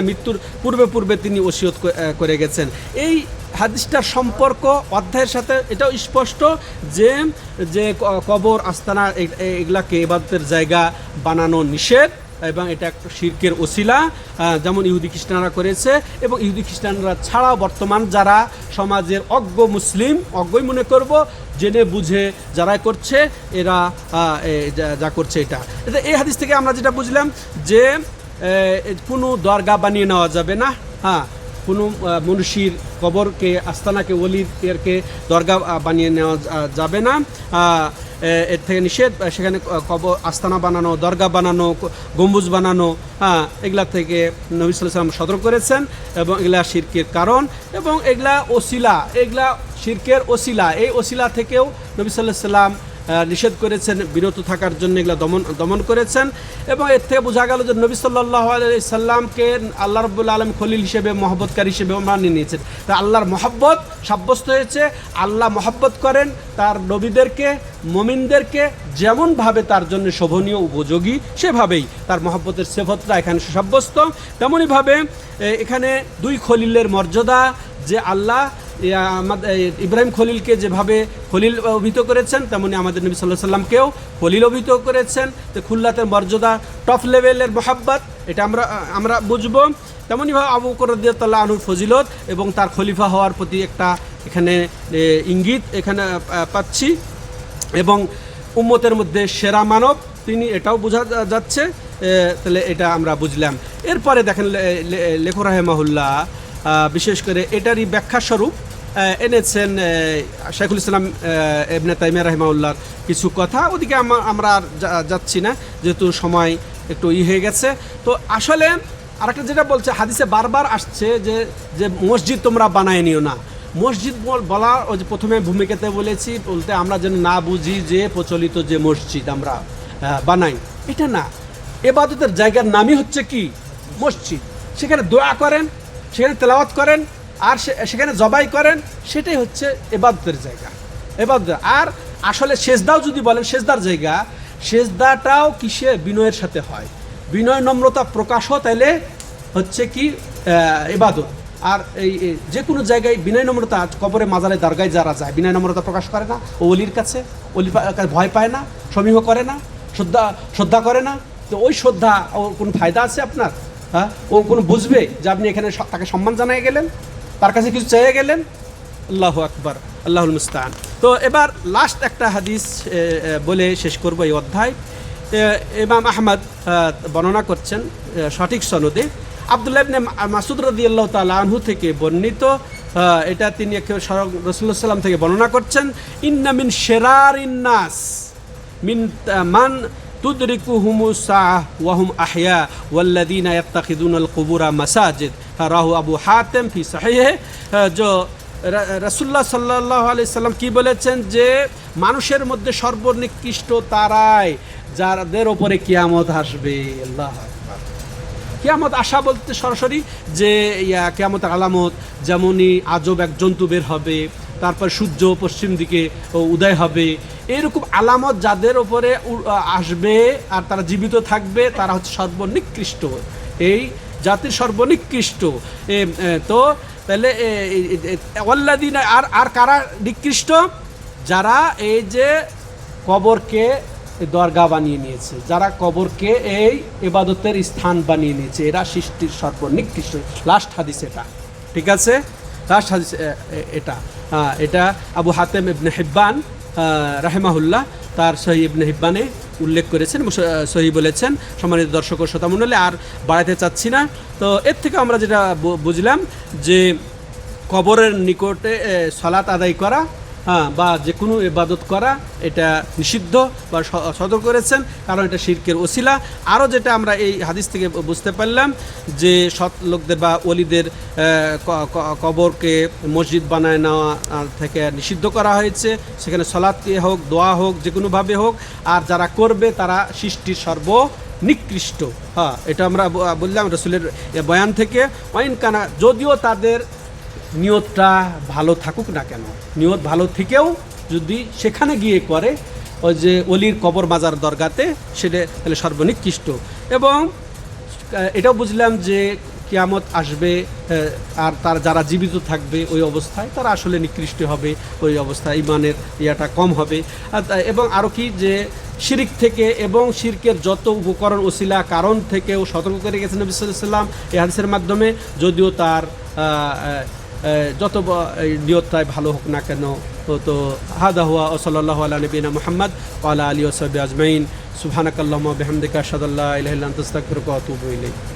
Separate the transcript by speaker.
Speaker 1: মৃত্যুর পূর্বে পূর্বে তিনি ওসিয়ত করে গেছেন। এই হাদিসটার সম্পর্ক অধ্যায়ের সাথে এটাও স্পষ্ট যে যে কবর, আস্তানা এগুলাকে এবাদতের জায়গা বানানো নিষেধ এবং এটা একটা শির্কের ওসিলা যেমন ইহুদি খ্রিস্টানরা করেছে এবং ইহুদি খ্রিস্টানরা ছাড়াও বর্তমান যারা সমাজের অজ্ঞ মুসলিম, অজ্ঞই মনে করব, জেনে বুঝে যারা করছে, এরা যা- করছে এটা। এই হাদিস থেকে আমরা যেটা বুঝলাম যে কোনো দরগা বানিয়ে নেওয়া যাবে না। হ্যাঁ কোনো আহ, কবরকে আস্তানাকে অলির এরকে দরগা বানিয়ে নেওয়া যাবে না। এর থেকে নিষেধ সেখানে কবর আস্তানা বানানো দরগা বানানো গম্বুজ বানানো হ্যাঁ এগুলা থেকে নবী সাল্লাম সতর্ক করেছেন এবং এগুলা শিরকের কারণ এবং এগুলা ওসিলা এগুলা শিরকের ওসিলা এই ওসিলা থেকেও নবী সাল্লাহ সাল্লাম নিষেধ করেছেন, বিরত থাকার জন্য এগুলো দমন দমন করেছেন। এবং এর থেকে বোঝা গেল যে নবী সাল্লাহ সাল্লামকে আল্লাহ রব্বুল আলম খলিল হিসেবে, মহব্বতকারী হিসেবে মানিয়ে নিয়েছেন। তা আল্লাহর মহব্বত সাব্যস্ত হয়েছে, আল্লাহ মহব্বত করেন তার নবীদেরকে, মমিনদেরকে যেমনভাবে তার জন্য শোভনীয়, উপযোগী, সেভাবেই তার মহব্বতের সেফতটা এখানে সাব্যস্ত। তেমনইভাবে এখানে দুই খলিলের মর্যাদা, যে আল্লাহ আমাদ- এই ইব্রাহিম খলিলকে যেভাবে খলিল অভিহিত করেছেন, তেমনি আমাদের নবী সাল্লাহ সাল্লামকেও খলিল অভিহিত করেছেন। যে খুল্লাতের মর্যাদা টপ লেভেলের মোহাব্বত, এটা আমরা আমরা বুঝব। তেমনইভাবে আবু করদিয়াল্লাহ আনুর ফজিলত এবং তার খলিফা হওয়ার প্রতি একটা এখানে ইঙ্গিত এখানে পাচ্ছি। এবং উম্মতের মধ্যে সেরা মানব, তিনি এটাও বোঝা যাচ্ছে। তাহলে এটা আমরা বুঝলাম। এরপরে দেখেন লে- লে- লেখক রাহেমাহুল্লাহ বিশেষ করে এটারই ব্যাখ্যা স্বরূপ এনেছেন শেখুল ইসলাম এবনে তাইমিয়া রাহিমাউল্লাহর কিছু কথা। ওদিকে আমা- আমরা আর যাচ্ছি না, যেহেতু সময় একটু ই হয়ে গেছে। তো আসলে আরেকটা যেটা বলছে, হাদিসে বারবার আসছে যে যে মসজিদ তোমরা বানায় নিও না। মসজিদ বলা ওই যে প্রথমে ভূমিকাতে বলেছি, বলতে আমরা যেন না বুঝি যে প্রচলিত যে মসজিদ আমরা বানাই। এটা না। এবাদতের জায়গার নামই হচ্ছে কি? মসজিদ। সেখানে দোয়া করেন সেখানে তেলাওয়াত করেন, আর সেখানে জবাই করেন, সেটাই হচ্ছে এবাদতের জায়গা। এবাদত। আর আসলে সেজদাও যদি বলেন, সেজদার জায়গা, সেজদাটাও কিসে? বিনয়ের সাথে হয়। বিনয় নম্রতা প্রকাশও তাইলে হচ্ছে কি এবাদত। আর এই যে কোনো জায়গায় বিনয় নম্রতা, কবরে, মাজারে, দরগায় যারা যায়, বিনয় নম্রতা প্রকাশ করে না। ও অলির কাছে অলির ভয় পায় না, সমীহ করে না, শ্রদ্ধা শ্রদ্ধা করে না। তো ওই শ্রদ্ধা ওর কোনো ফায়দা আছে আপনার? হ্যাঁ? ও কোনো বুঝবে যে আপনি এখানে তাকে সম্মান জানিয়ে গেলেন? তার কাছে কিছু চেয়ে গেলেন? আল্লাহ আকবর, আল্লাহুল মুস্তান তো এবার লাস্ট একটা হাদিস বলে শেষ করব এই অধ্যায়। ইমাম আহমদ বর্ণনা করছেন সঠিক সনদে। আবদুল্লাহ ইবনে মাসুদ রাদিয়াল্লাহু তাআলা আনহু থেকে বর্ণিত এটা তিনি রসুল্লাহ সাল্লাম থেকে বর্ণনা করছেন, ইন্না মিন শেরার ইন্নাস মিন মান তুদরিকুহুমু সাহ ওয়াহুম আহয়া ওয়াল্লাযীনা ইয়াত্তাখিযুনাল কুবুরা মাসাজিদ। রাহু আবু হাতেম ফি সাহিহে। जो রাসূলুল্লাহ সাল্লাল্লাহু আলাইহি সাল্লাম কি বলেছেন যে, মানুষের মধ্যে সর্বনিকৃষ্ট তারাই যাদের ওপরে কিয়ামত আসবে। আল্লাহ কেয়ামত আশা বলতে সরাসরি যে, ইয়া কেয়ামত আলামত, যেমনই আজব এক জন্তু বের হবে তারপর সূর্য পশ্চিম দিকে উদয় হবে। এরকম আলামত যাদের ওপরে আসবে আর তারা জীবিত থাকবে, তারা হচ্ছে সর্বনিকৃষ্ট। এই জাতির সর্বনিকৃষ্ট। তো তাহলে অল্লাদিন আর আর কারা নিকৃষ্ট? যারা এই যে কবরকে দরগা বানিয়ে নিয়েছে, যারা কবরকে এই এবাদতের স্থান বানিয়ে নিয়েছে, এরা সৃষ্টির সর্বনিকৃষ্ট। লাস্ট হাদিস এটা। ঠিক আছে? লাস্ট এ, এটা। এটা আবু হাতেম ইবনে হিব্বান রাহেমাহুল্লাহ তার সহি ইবনে হিব্বানে উল্লেখ করেছেন সহি বলেছেন সম্মানিত দর্শক ও শ্রোতামণ্ডলী আর বাড়াতে চাচ্ছি না। তো এর থেকে আমরা যেটা বুঝলাম যে কবরের নিকটে সলাত আদায় করা বা যে কোনো ইবাদত করা এটা নিষিদ্ধ বা স- সতর্ক করেছেন, কারণ এটা শিরকের ওসিলা। আরও যেটা আমরা এই হাদিস থেকে বুঝতে পারলাম যে সৎ লোকদের বা অলিদের কবরকে মসজিদ বানায় নেওয়া থেকে নিষিদ্ধ করা হয়েছে। সেখানে সলাৎ হোক, দোয়া হোক যে কোনোভাবে হোক। আর যারা করবে তারা সৃষ্টির সর্ব নিকৃষ্ট। হ্যাঁ এটা আমরা বললাম রসুলের বয়ান থেকে। ওয়াইন কানা, যদিও তাদের নিয়তটা ভালো থাকুক না কেন? নিয়ত ভালো থেকেও যদি সেখানে গিয়ে করে, ওই যে অলির কবর মাজার দরগাতে, সেটা তাহলে সর্বনিকৃষ্ট। এবং এটাও বুঝলাম যে কিয়ামত আসবে আর তার যারা জীবিত থাকবে ওই অবস্থায়, তারা আসলে নিকৃষ্ট হবে, ওই অবস্থায় ইমানের ইয়াটা কম হবে। এবং আরও কি যে শিরিক থেকে এবং শিরকের যত উপকরণ ওসিলা, কারণ থেকেও সতর্ক করে গেছেন নবী সাল্লাম এই হাদিসের মাধ্যমে, যদিও তার যত নিয়তায় ভালো হোক না কেন, তো হাদা হুয়া ও সাল্লাহ আলা নবীনা মোহাম্মদ ওয়ালা আলী ওসব আজমাইন। সুবহানাকাল্লাহুম্মা বেহমদিকা সাদাল্লাহ আল্লা তস্তাকুর কত আনতা